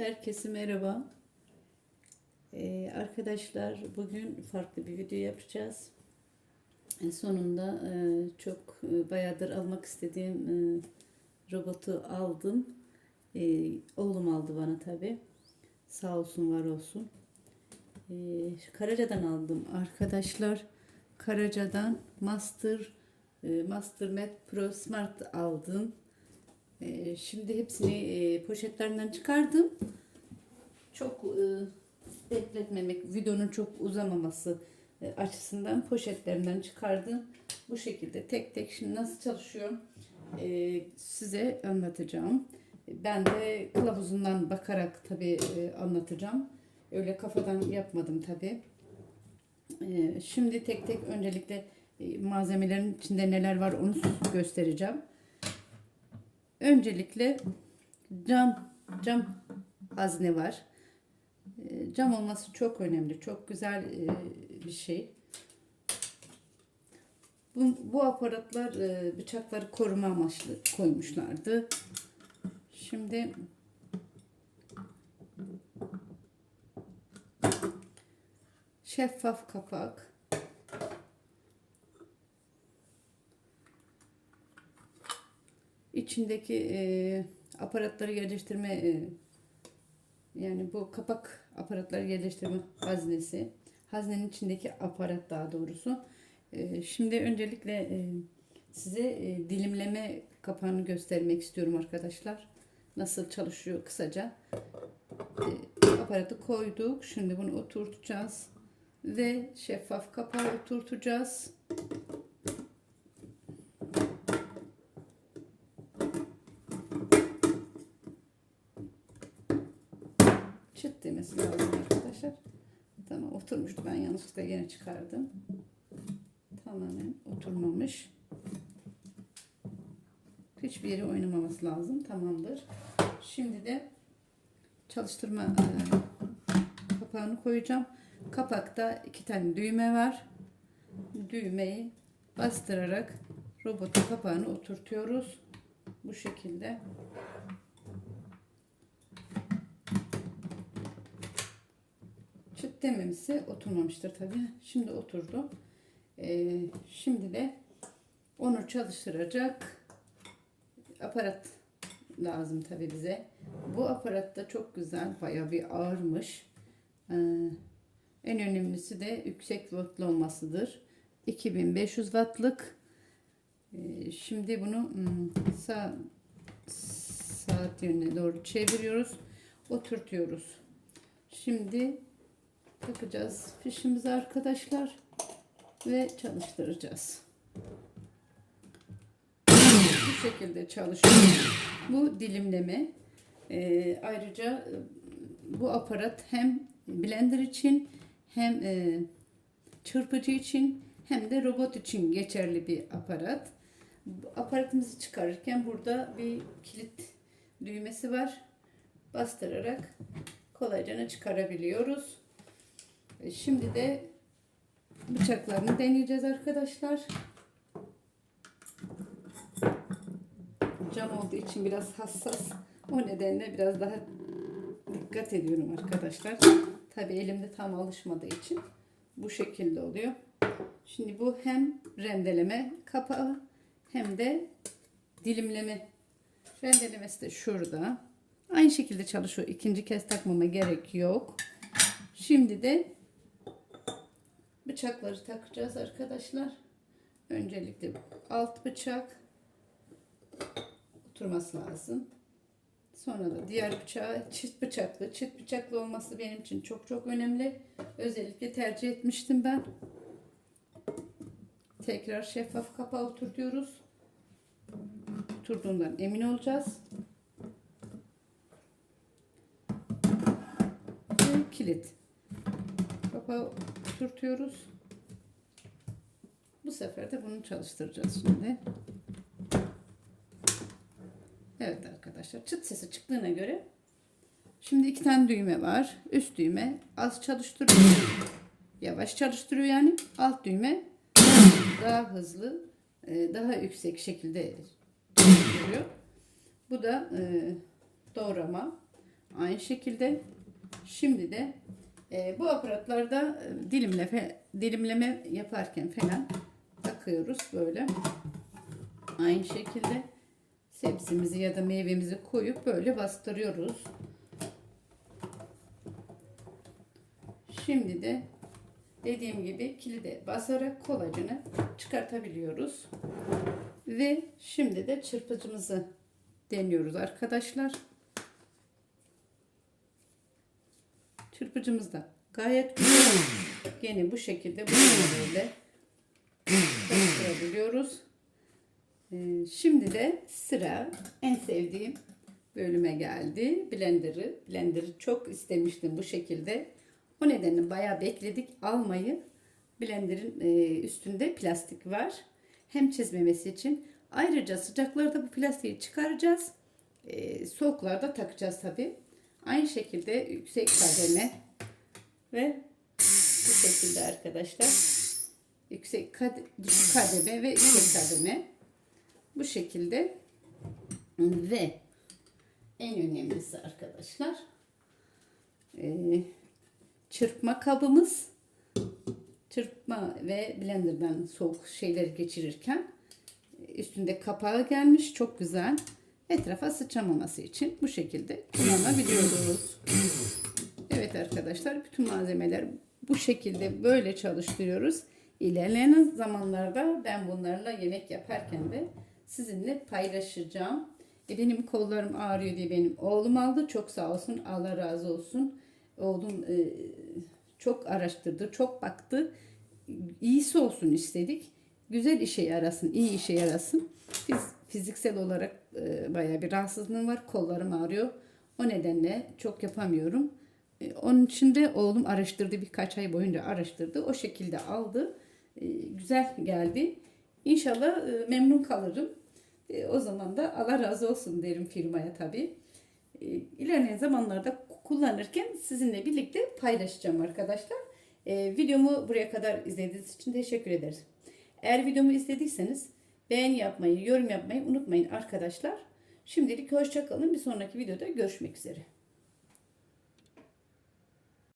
Herkese merhaba. Ee, arkadaşlar bugün farklı bir video yapacağız. En sonunda e, çok e, bayağıdır almak istediğim e, robotu aldım. E, oğlum aldı bana tabi. Sağ olsun var olsun. E, Karaca'dan aldım arkadaşlar. Karaca'dan Master e, Master Mat Pro Smart aldım. Ee, şimdi hepsini e, poşetlerinden çıkardım. Çok e, bekletmemek, videonun çok uzamaması e, açısından poşetlerinden çıkardım. Bu şekilde tek tek şimdi nasıl çalışıyor e, size anlatacağım. Ben de kılavuzundan bakarak tabi anlatacağım. Öyle kafadan yapmadım tabi. E, şimdi tek tek öncelikle e, malzemelerin içinde neler var onu göstereceğim. Öncelikle cam cam hazne var. E, Cam olması çok önemli. Çok güzel e, bir şey. Bu, bu aparatlar e, bıçakları koruma amaçlı koymuşlardı. Şimdi şeffaf kapak. İçindeki e, aparatları yerleştirme e, yani bu kapak aparatları yerleştirme haznesi haznenin içindeki aparat daha doğrusu. E, şimdi öncelikle e, size e, dilimleme kapağını göstermek istiyorum arkadaşlar. Nasıl çalışıyor kısaca? E, aparatı koyduk. Şimdi bunu oturtacağız ve şeffaf kapağı oturtacağız çıt demesi lazım arkadaşlar. Tamam oturmuştu. Ben yanlışlıkla yine çıkardım. Tamamen oturmamış. Hiçbir yeri oynamaması lazım. Tamamdır. Şimdi de çalıştırma e, kapağını koyacağım. Kapakta iki tane düğme var. Düğmeyi bastırarak robotun kapağını oturtuyoruz. Bu şekilde. Çıt dememişse oturmamıştır tabi. Şimdi oturdu. Ee, şimdi de onu çalıştıracak aparat lazım tabi bize. Bu aparat da çok güzel. Baya bir ağırmış. Ee, en önemlisi de yüksek voltlu olmasıdır. 2500 wattlık. Ee, şimdi bunu hmm, sağ saat yönüne doğru çeviriyoruz. Oturtuyoruz. Şimdi takacağız fişimizi arkadaşlar ve çalıştıracağız. Bu şekilde çalışıyor. Bu dilimleme. Ee, ayrıca e, bu aparat hem blender için hem e, çırpıcı için hem de robot için geçerli bir aparat. Aparatımızı çıkarırken burada bir kilit düğmesi var. Bastırarak kolayca çıkarabiliyoruz. Şimdi de bıçaklarını deneyeceğiz arkadaşlar. Cam olduğu için biraz hassas. O nedenle biraz daha dikkat ediyorum arkadaşlar. Tabi elimde tam alışmadığı için bu şekilde oluyor. Şimdi bu hem rendeleme kapağı hem de dilimleme. Rendelemesi de şurada. Aynı şekilde çalışıyor. İkinci kez takmama gerek yok. Şimdi de bıçakları takacağız arkadaşlar. Öncelikle alt bıçak oturması lazım. Sonra da diğer bıçağı çift bıçaklı. Çift bıçaklı olması benim için çok çok önemli. Özellikle tercih etmiştim ben. Tekrar şeffaf kapağı oturtuyoruz. Oturduğundan emin olacağız. Ve kilit. Kapağı oturtuyoruz. Sefer de bunu çalıştıracağız şimdi. Evet arkadaşlar çıt sesi çıktığına göre şimdi iki tane düğme var. Üst düğme az çalıştırıyor. Yavaş çalıştırıyor yani. Alt düğme daha hızlı, e, daha yüksek şekilde çalıştırıyor. Bu da e, doğrama. Aynı şekilde şimdi de e, bu aparatlarda e, dilimle dilimleme yaparken falan takıyoruz böyle. Aynı şekilde sebzemizi ya da meyvemizi koyup böyle bastırıyoruz. Şimdi de dediğim gibi kilide basarak kolajını çıkartabiliyoruz. Ve şimdi de çırpıcımızı deniyoruz arkadaşlar. Çırpıcımız da gayet güzel. Yine bu şekilde bu böyle çalıştırabiliyoruz. Ee, şimdi de sıra en sevdiğim bölüme geldi. Blender'ı. Blender'ı çok istemiştim bu şekilde. O nedenle bayağı bekledik almayı. Blender'ın e, üstünde plastik var. Hem çizmemesi için. Ayrıca sıcaklarda bu plastiği çıkaracağız. E, soğuklarda takacağız tabi. Aynı şekilde yüksek kademe ve bu şekilde arkadaşlar. Yüksek kad düşük kademe ve yüksek kademe. Bu şekilde ve en önemlisi arkadaşlar e, çırpma kabımız çırpma ve blenderdan soğuk şeyleri geçirirken üstünde kapağı gelmiş çok güzel etrafa sıçramaması için bu şekilde kullanabiliyoruz. Evet arkadaşlar bütün malzemeler bu şekilde böyle çalıştırıyoruz. İlerleyen zamanlarda ben bunlarla yemek yaparken de sizinle paylaşacağım. E benim kollarım ağrıyor diye benim oğlum aldı. Çok sağ olsun. Allah razı olsun. Oğlum e, çok araştırdı, çok baktı. İyisi olsun istedik. Güzel işe yarasın, iyi işe yarasın. Biz fiziksel olarak e, bayağı bir rahatsızlığım var. Kollarım ağrıyor. O nedenle çok yapamıyorum. E, onun için de oğlum araştırdı. Birkaç ay boyunca araştırdı. O şekilde aldı. E, güzel geldi. İnşallah e, memnun kalırım. E, o zaman da Allah razı olsun derim firmaya tabii. İlerleyen zamanlarda kullanırken sizinle birlikte paylaşacağım arkadaşlar. Videomu buraya kadar izlediğiniz için teşekkür ederiz. Eğer videomu izlediyseniz beğeni yapmayı, yorum yapmayı unutmayın arkadaşlar. Şimdilik hoşçakalın. Bir sonraki videoda görüşmek üzere.